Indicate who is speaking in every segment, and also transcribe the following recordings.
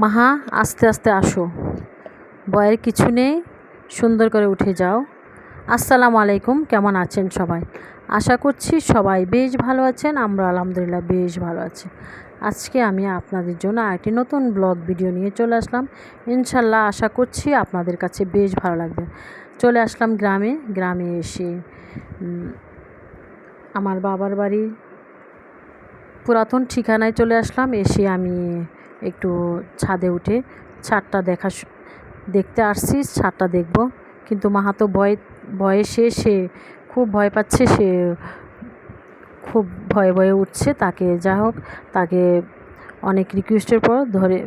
Speaker 1: মাহা আস্তে আস্তে আসো। বয়ের কিছু নেই, সুন্দর করে উঠে যাও। আসসালামু আলাইকুম, কেমন আছেন সবাই? আশা করছি সবাই বেশ ভালো আছেন, আমরা আলহামদুলিল্লাহ বেশ ভালো আছি। আজকে আমি আপনাদের জন্য আরেকটি নতুন ব্লগ ভিডিও নিয়ে চলে আসলাম। ইনশাল্লাহ আশা করছি আপনাদের কাছে বেশ ভালো লাগবে। চলে আসলাম গ্রামে গ্রামে এসে আমার বাবার বাড়ি পুরাতন ঠিকানায় চলে আসলাম। এসে আমি একটু ছাদে উঠে ছাদটা দেখা দেখতে আসছি, ছাদটা দেখব। কিন্তু মাহাতো ভয়, ভয়ে সে সে খুব ভয় পাচ্ছে, সে খুব ভয়ে ভয়ে উঠছে। তাকে যা হোক, তাকে অনেক রিকোয়েস্টের পর ধরে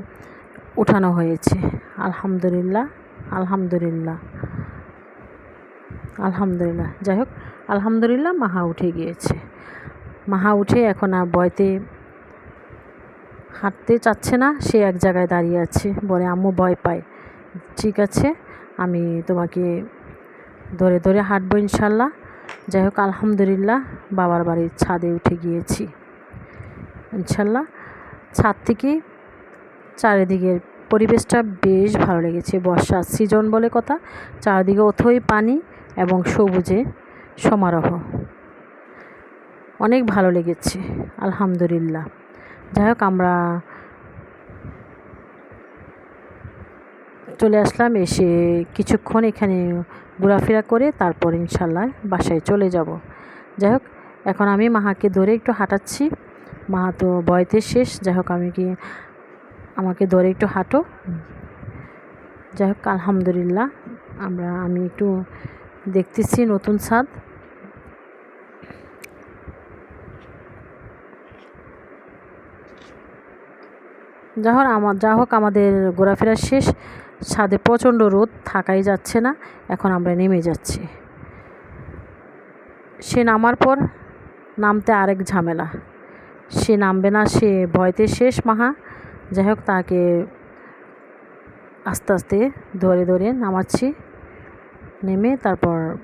Speaker 1: উঠানো হয়েছে। আলহামদুলিল্লাহ আলহামদুলিল্লাহ আলহামদুলিল্লাহ। যাই হোক, আলহামদুলিল্লাহ, মাহা উঠে গিয়েছে। মাহা উঠে এখন আর ভয়তে হাঁটতে চাচ্ছে না, সে এক জায়গায় দাঁড়িয়ে আছে বলে আম্মু ভয় পায়। ঠিক আছে, আমি তোমাকে ধরে ধরে হাঁটবো ইনশাল্লাহ। যাই হোক, আলহামদুলিল্লাহ, বাবার বাড়ির ছাদে উঠে গিয়েছি। ইনশাল্লাহ, ছাদ থেকে চারিদিকের পরিবেশটা বেশ ভালো লেগেছে। বর্ষার সিজন বলে কথা, চারিদিকে অথই পানি এবং সবুজে সমারোহ। অনেক ভালো লেগেছে, আলহামদুলিল্লাহ। যাই হোক আমরা চলে আসলাম, এসে কিছুক্ষণ এখানে ঘোরাফেরা করে তারপর ইনশাল্লাহ বাসায় চলে যাব। যাই হোক এখন আমি মাহাকে ধরে একটু হাঁটাচ্ছি। মাহা তো বয়তে শেষ যাই হোক আমি কি আমাকে ধরে একটু হাঁটো? যাই হোক আলহামদুলিল্লাহ, আমরা, আমি একটু দেখতেছি নতুন ছাদ। যা হোক আমার যা হোক আমাদের ঘোরাফেরা শেষ। ছাদে প্রচণ্ড রোদ, থাকাই যাচ্ছে না। এখন আমরা নেমে যাচ্ছি। সে নামার পর নামতে আরেক ঝামেলা। সে নামবে না, সে ভয়তে শেষ মাহা। যাই হোক, তাকে আস্তে আস্তে ধরে ধরে নামাচ্ছি। নেমে তারপর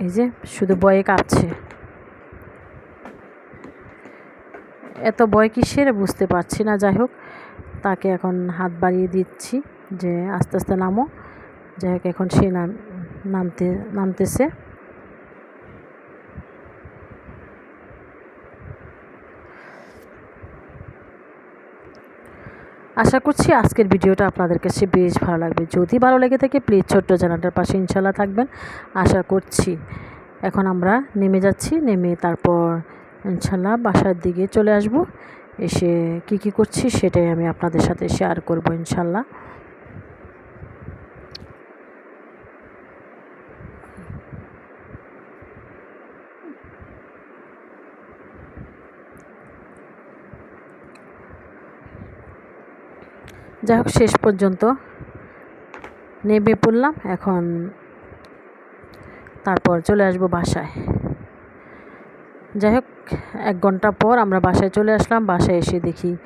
Speaker 1: এই যে শুধু বয়ে কাঁপছে। এত ভয় কিসের? বুঝতে পারছি না। যাই হোক, তাকে এখন হাত বাড়িয়ে দিচ্ছি যে আস্তে আস্তে নামো। যাই হোক, এখন সে নাম, নামতে, নামতেছে। আশা করছি আজকের ভিডিওটা আপনাদের কাছে বেশ ভালো লাগবে। যদি ভালো লেগে থাকে প্লিজ ছোট্ট জানাটার পাশে ইনশাল্লাহ থাকবেন। আশা করছি। এখন আমরা নেমে যাচ্ছি, নেমে তারপর ইনশাল্লাহ বাসার দিকে চলে আসব। এসে কি কি করছি সেটাই আমি আপনাদের সাথে শেয়ার করব ইনশাল্লাহ। যাই হোক, শেষ পর্যন্ত নেমে পড়লাম, এখন তারপর চলে আসব বাসায়। যাই হোক, এক ঘণ্টা পর আমরা বাসায় চলে আসলাম। বাসায় এসে দেখি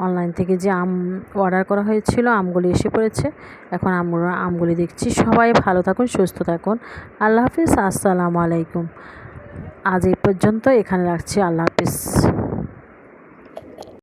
Speaker 1: অনলাইন থেকে যে আম অর্ডার করা হয়েছিল, আমগুলি এসে পড়েছে। এখন আমরা আমগুলি দেখছি। সবাই ভালো থাকুন, সুস্থ থাকুন। আল্লাহ হাফিজ। আসসালামু আলাইকুম। আজ এই পর্যন্ত এখানে রাখছি। আল্লাহ হাফিজ।